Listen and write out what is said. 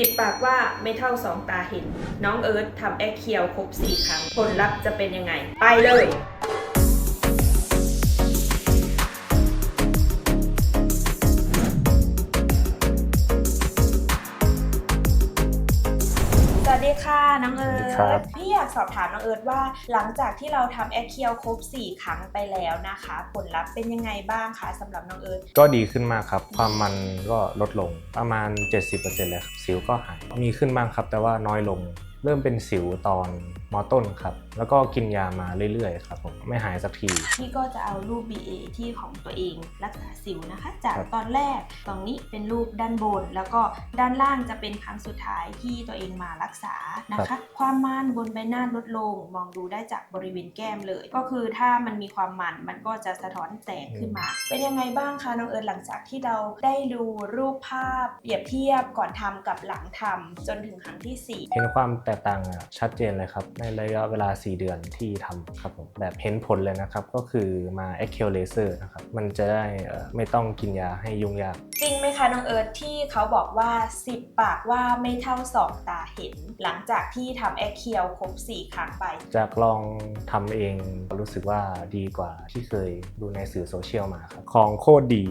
ติดปากว่าไม่เท่าสองตาเห็น น้องเอิร์ธทำแอคเคียวครบสี่ครั้ง ผลลัพธ์จะเป็นยังไง ไปเลย วัสดีค่ะน้องเอิสวัสดีครัร์ธบพี่อยากสอบถามน้องเอิร์ธว่า หลังจากที่เราทำแอคเคียวครบ 4 ครั้งไปแล้วนะคะ ผลลัพธ์เป็นยังไงบ้างคะสำหรับน้องเอิร์ธก็ดีขึ้นมากครับ ความมันก็ลดลงประมาณ 70%เลยครับสิวก็หายมีขึ้นบ้างครับ แต่ว่าน้อยลง เริ่มเป็นสิวตอนมอต้นครับ แล้วก็กินยามาเรื่อยๆครับผมไม่หายสักที พี่ก็จะเอารูป BA ที่ของตัวเองรักษาสิวนะคะ จากครับตอนแรกตรงนี้เป็นรูปด้านบน แล้วก็ด้านล่างจะเป็นครั้งสุดท้ายที่ตัวเองมารักษานะคะความมันบนใบหน้าลดลง มองดูได้จากบริเวณแก้มเลย ก็คือถ้ามันมีความมันมันก็จะสะท้อนแสงขึ้นมา เป็นยังไงบ้างคะน้องเอิญหลังจากที่เราได้ดูรูปภาพเปรียบเทียบก่อนทำกับหลังทำจนถึงครั้งที่สี่ เห็นความแตกต่างอะชัดเจนเลยครับ ในระยะเวลา 4 เดือนที่ทำครับผมแบบเห็นผลเลยนะครับ ก็คือมา e x c e l Laser นะครับ มันจะได้เอ่อไม่ต้องกินยาให้ยุ่งยาก จริงไหมคะน้องเอิร์ธที่เขาบอกว่า 10 ปากว่าไม่เท่าสองตาเห็น หลังจากที่ทำแอคเคียวครบ 4 ครั้งไป จากลองทำเองรู้สึกว่าดีกว่าที่เคยดูในสื่อโซเชียลมาครับของโคตรดี